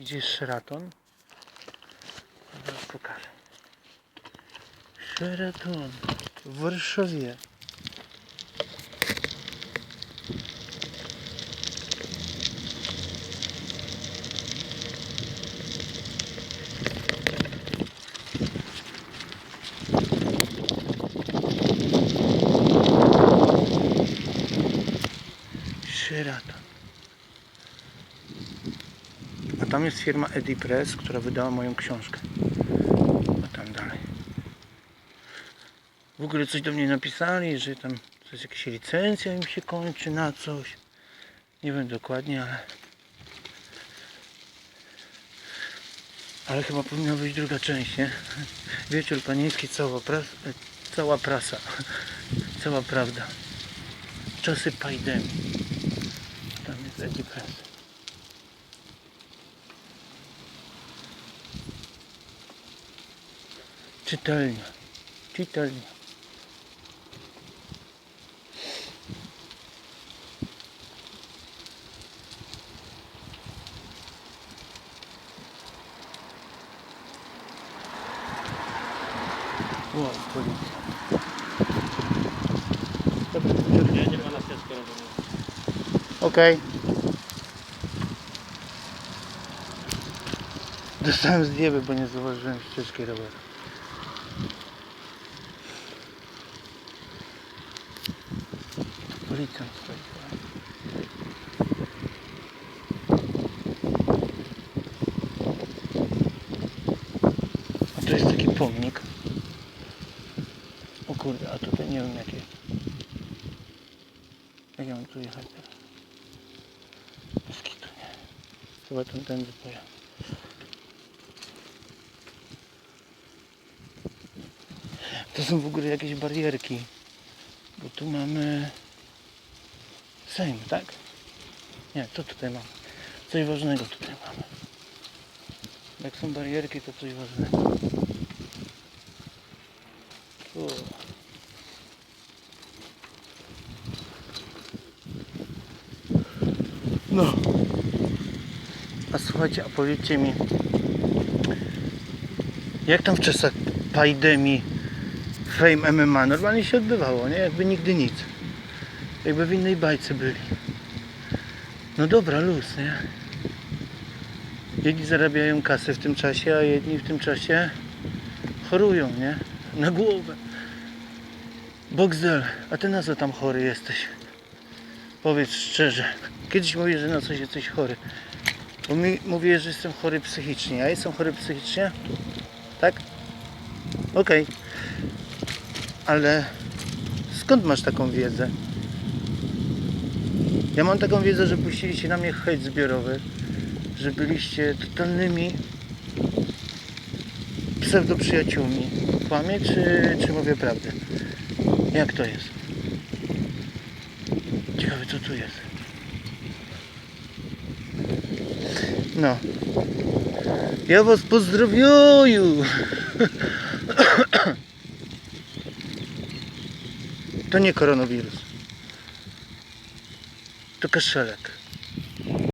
Gdzie jest Sheraton? Zaraz pokażę. Sheraton w Warszawie. Sheraton. A tam jest firma Edipress, która wydała moją książkę. A tam dalej. W ogóle coś do mnie napisali, że tam coś, jakaś licencja im się kończy na coś. Nie wiem dokładnie, ale... Ale chyba powinna być druga część, nie? Wieczór panieński, cała, pras... cała prasa. Cała prawda. Czasy pajdemii. Tam jest Edipress. Czytelnia. Czytelnia. Wow, policja. Nie, nie ma na. Okej. Dostałem zjeby, bo nie zauważyłem ścieżki roweru. Policjant stoi. A to jest taki pomnik. O kurde, a tutaj nie wiem jakie. Jak ja mam tu jechać teraz? Bez kitu, nie. Chyba ten tędy pojadę. To są w ogóle jakieś barierki. Bo tu mamy Sejm, tak? Nie, co tutaj mamy? Coś ważnego tutaj mamy. Jak są barierki, to coś ważnego. No. A słuchajcie, a powiedzcie mi, jak tam w czasach pandemii Fame MMA normalnie się odbywało, nie? Jakby nigdy nic. Jakby w innej bajce byli. No dobra, luz, nie? Jedni zarabiają kasę w tym czasie, a jedni w tym czasie chorują, nie? Na głowę. Boxdel, a ty na co tam chory jesteś? Powiedz szczerze. Kiedyś mówię, że na coś jesteś chory. Bo mi mówię, że jestem chory psychicznie. Ja jestem chory psychicznie? Tak? Okej. Ale skąd masz taką wiedzę? Ja mam taką wiedzę, że puściliście na mnie hejt zbiorowy, że byliście totalnymi pseudoprzyjaciółmi. Kłamie, czy, czy mówię prawdę? Jak to jest? Ciekawe, co tu jest. No. Ja was pozdrowiuju. To nie koronawirus. To kaszelek.